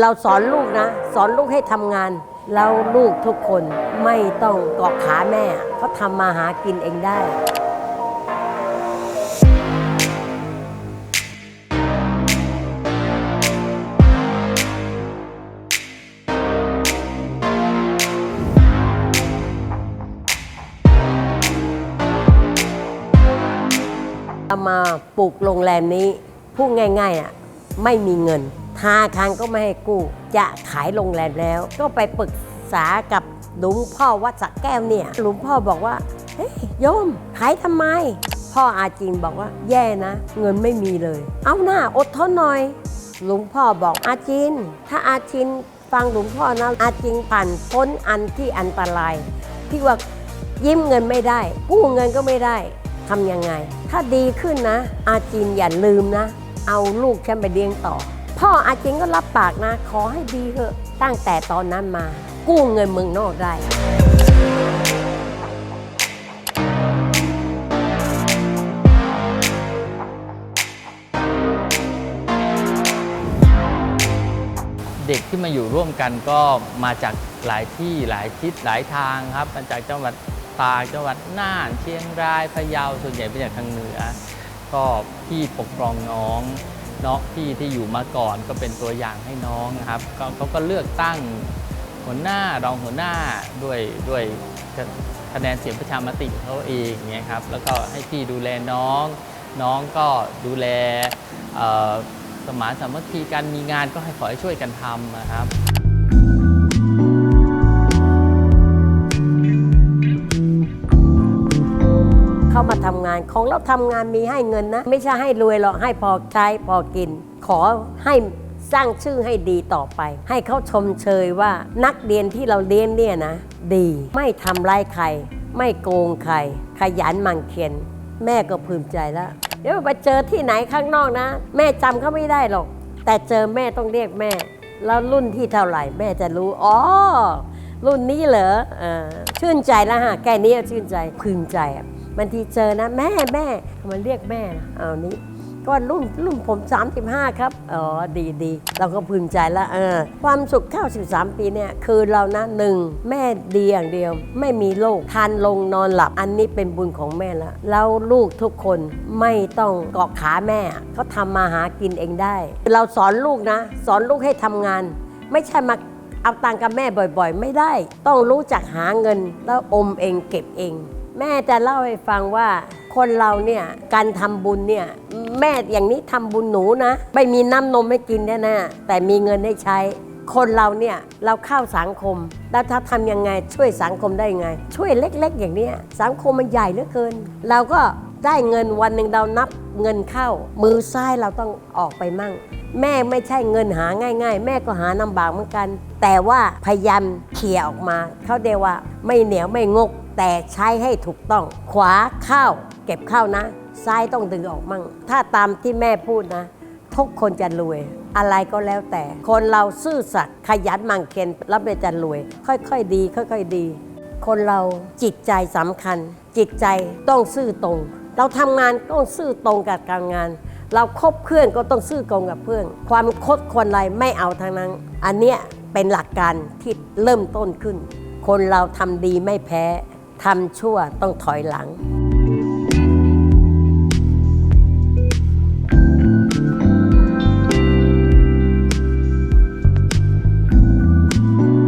เราสอนลูกนะ สอนลูกให้ทำงาน แล้วลูกทุกคนไม่ต้องเกาะขาแม่เขาทำมาหากินเองได้เอามาปลูกโรงแรมนี้พูดง่ายๆอะไม่มีเงิน ธนาคารก็ไม่ให้กู้ จะขายโรงแรมแล้ว ก็ไปปรึกษากับหลวงพ่อวัดสระแก้วเนี่ยหลวงพ่อบอกว่าเฮ้ยโยมขายทำไม พ่ออาจินบอกว่าแย่นะ เงินไม่มีเลย เอาหน้าอดทนหน่อยหลวงพ่อบอกอาจิน ถ้าอาจินฟังหลวงพ่อนะอาจินผ่านพ้นอันที่อันตรายที่ว่ายิ้มเงินไม่ได้กู้เงินก็ไม่ได้ทำยังไง ถ้าดีขึ้นนะ อาจินอย่าลืมนะ เอาลูกฉันไปเลี้ยงต่อ พ่ออาจินก็รับปากนะ ขอให้ดีเถอะตั้งแต่ตอนนั้นมา กู้เงินเมืองนอกได้เด็กที่มาอยู่ร่วมกันก็มาจากหลายที่หลายทิศหลายทางครับมาจากจังหวัดตากจังหวัดน่าน เชียงรายพะเยาส่วนใหญ่มาจากทางเหนือ ก็พี่ปกครองน้อง น้องพี่ที่อยู่มาก่อนก็เป็นตัวอย่างให้น้องนะครับเขาก็เลือกตั้งหัวหน้ารองหัวหน้าด้วยด้วยคะแนนเสียงประชามติเขาเองเงี้ยครับแล้วก็ให้พี่ดูแลน้อง น้องก็ดูแลสมานสามัคคีกันมีงานก็ให้ขอให้ช่วยกันทำนะครับ ของเราทำงานมีให้เงินนะ ไม่ใช่ให้รวยหรอกให้พอใช้พอกิน ขอให้สร้างชื่อให้ดีต่อไป ให้เขาชมเชยว่านักเรียนที่เราเลี้ยงเนี่ยนะ ดีไม่ทำร้ายใคร ไม่โกงใคร ขยันหมั่นเขียนแม่ก็ภูมิใจแล้วเดี๋ยวไปเจอที่ไหนข้างนอกนะ แม่จำเขาไม่ได้หรอก แต่เจอแม่ต้องเรียกแม่ แล้วรุ่นที่เท่าไหร่แม่จะรู้อ๋อรุ่นนี้เหรอออชื่นใจแล้วฮะแค่นี้ชื่นใจพึงใจ บางทีเจอนะ แม่แม่มันเรียกแม่นะเอานี้ก็รุ่นรุ่นผม 35 ครับ อ๋อ ดีดีเราก็พึงใจล้วเออความสุขเข้า 13 ปีเนี่ย คือเรานะหนึ่งแม่ดีอย่างเดียว ไม่มีโรคทานลงนอนหลับอันนี้เป็นบุญของแม่ล้วแล้วลูกทุกคนไม่ต้องเกาะขาแม่ เขาทำมาหากินเองได้ เราสอนลูกนะ สอนลูกให้ทำงาน ไม่ใช่มาเอาตังค์กับแม่บ่อย ๆ ไม่ได้ ต้องรู้จักหาเงินแล้วอมเองเก็บเอง แม่จะเล่าให้ฟังว่าคนเราเนี่ยการทำบุญเนี่ยแม่อย่างนี้ทำบุญหนูนะไม่มีน้ำนมให้กินแน่ๆแต่มีเงินให้ใช้ คนเราเนี่ยเราเข้าสังคม แล้วถ้าทำยังไงช่วยสังคมได้ยังไง ช่วยเล็ก ๆ อย่างนี้สังคมมันใหญ่เหลือเกิน เราก็ได้เงินวันหนึ่งเรานับเงินเข้า มือซ้ายเราต้องออกไปมั่ง แม่ไม่ใช่เงินหาง่าย ๆ แม่ก็หาลำบากเหมือนกัน แต่ว่าพยายามเขี่ยออกมา เขาเรียกว่าไม่เหนียวไม่งก แต่ใช้ให้ถูกต้อง ขวาเข้าเก็บเข้านะ ซ้ายต้องดึงออกมั่ง ถ้าตามที่แม่พูดนะทุกคนจะรวย อะไรก็แล้วแต่ คนเราซื่อสัตย์ขยันหมั่นเพียรแล้วมันจะรวย ค่อยๆดี ค่อยๆดี คนเราจิตใจสำคัญ จิตใจต้องซื่อตรง เราทำงานต้องซื่อตรงกับการงาน เราคบเพื่อนก็ต้องซื่อตรงกับเพื่อน ความคดควรไรไม่เอาทางนั้น อันเนี้ยเป็นหลักการที่เริ่มต้นขึ้น คนเราทำดีไม่แพ้ทำชั่วต้องถอยหลัง